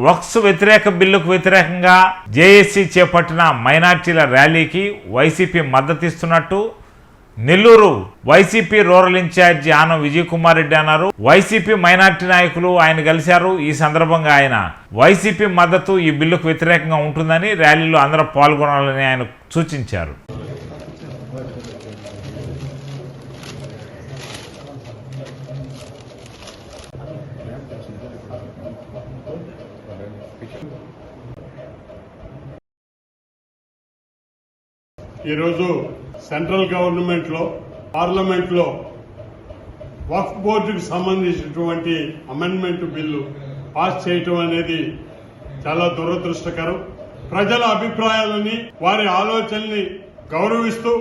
వక్స్ వ్యతిరేక బిల్లుకు వ్యతిరేకంగా జేఏసీ చేపట్టిన మైనార్టీల ర్యాలీకి YCP మద్దతిస్తున్నట్టు Nellore YCP rural in-charge Anam Vijay Kumar Reddy అన్నారు. వైసీపీ మైనార్టీ నాయకులు ఆయన కలిశారు. ఈ సందర్భంగా ఆయన వైసీపీ మద్దతు ఈ బిల్లుకు వ్యతిరేకంగా ఉంటుందని ర్యాలీలో అందరూ పాల్గొనాలని ఆయన సూచించారు. ఈరోజు సెంట్రల్ గవర్నమెంట్లో పార్లమెంట్లో వక్ఫ్ బోర్డుకు సంబంధించినటువంటి అమెండ్మెంట్ బిల్లు పాస్ చేయటం అనేది చాలా దురదృష్టకరం. ప్రజల అభిప్రాయాలని వారి ఆలోచనల్ని గౌరవిస్తూ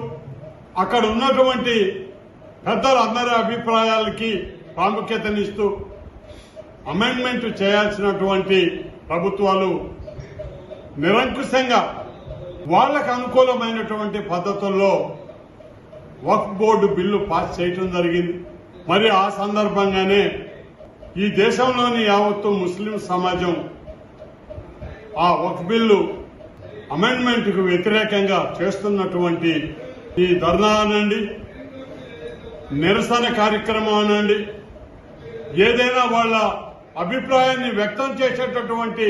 అక్కడ ఉన్నటువంటి పెద్దలందరి అభిప్రాయాలకి ప్రాముఖ్యతనిస్తూ అమెండ్మెంట్ చేయాల్సినటువంటి ప్రభుత్వాలు నిరంకుశంగా వాళ్ళకు అనుకూలమైనటువంటి పద్ధతుల్లో వక్ఫ్ బోర్డు బిల్లు పాస్ చేయటం జరిగింది. మరి ఆ సందర్భంగానే ఈ దేశంలోని యావత్తు ముస్లిం సమాజం ఆ వక్ఫ్ బిల్లు అమెండ్మెంట్కు వ్యతిరేకంగా చేస్తున్నటువంటి ఈ ధర్నా అనండి నిరసన కార్యక్రమం అనండి ఏదైనా వాళ్ళ అభిప్రాయాన్ని వ్యక్తం చేసేటటువంటి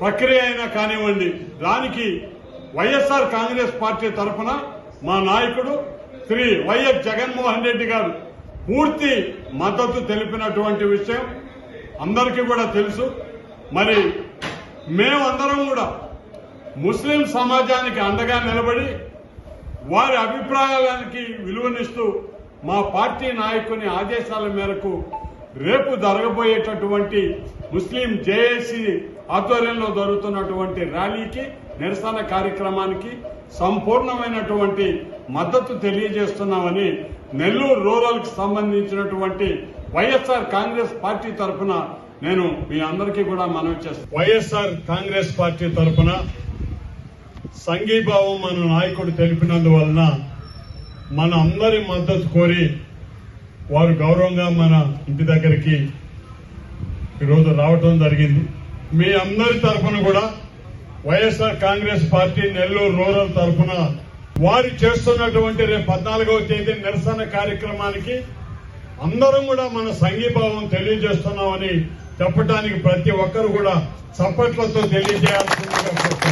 ప్రక్రియ అయినా కానివ్వండి దానికి వైఎస్ఆర్ కాంగ్రెస్ పార్టీ తరఫున మా నాయకుడు శ్రీ వైఎస్ జగన్మోహన్ రెడ్డి గారు పూర్తి మద్దతు తెలిపినటువంటి విషయం అందరికీ కూడా తెలుసు. మరి మేమందరం కూడా ముస్లిం సమాజానికి అండగా నిలబడి వారి అభిప్రాయాలకి విలువనిస్తూ మా పార్టీ నాయకుని ఆదేశాల మేరకు రేపు జరగబోయేటటువంటి ముస్లిం జేఏసీ ఆధ్వర్యంలో జరుగుతున్నటువంటి ర్యాలీకి నిరసన కార్యక్రమానికి సంపూర్ణమైనటువంటి మద్దతు తెలియజేస్తున్నామని నెల్లూరు రూరల్కి సంబంధించినటువంటి వైఎస్ఆర్ కాంగ్రెస్ పార్టీ తరఫున నేను మీ అందరికీ కూడా మనవి చేస్తాను వైఎస్ఆర్ కాంగ్రెస్ పార్టీ తరఫున సంఘీభావం మన నాయకుడు తెలిపినందువలన మన అందరి మద్దతు కోరి వారు గౌరవంగా మన ఇంటి దగ్గరికి ఈరోజు రావటం జరిగింది. మీ అందరి తరఫున కూడా YSR Congress party Nellore rural తరఫున వారు చేస్తున్నటువంటి రేపు పద్నాలుగవ తేదీ నిరసన కార్యక్రమానికి అందరం కూడా మన సంఘీభావం తెలియజేస్తున్నామని చెప్పడానికి ప్రతి ఒక్కరు కూడా చప్పట్లతో తెలియజేయాల్సిందిగా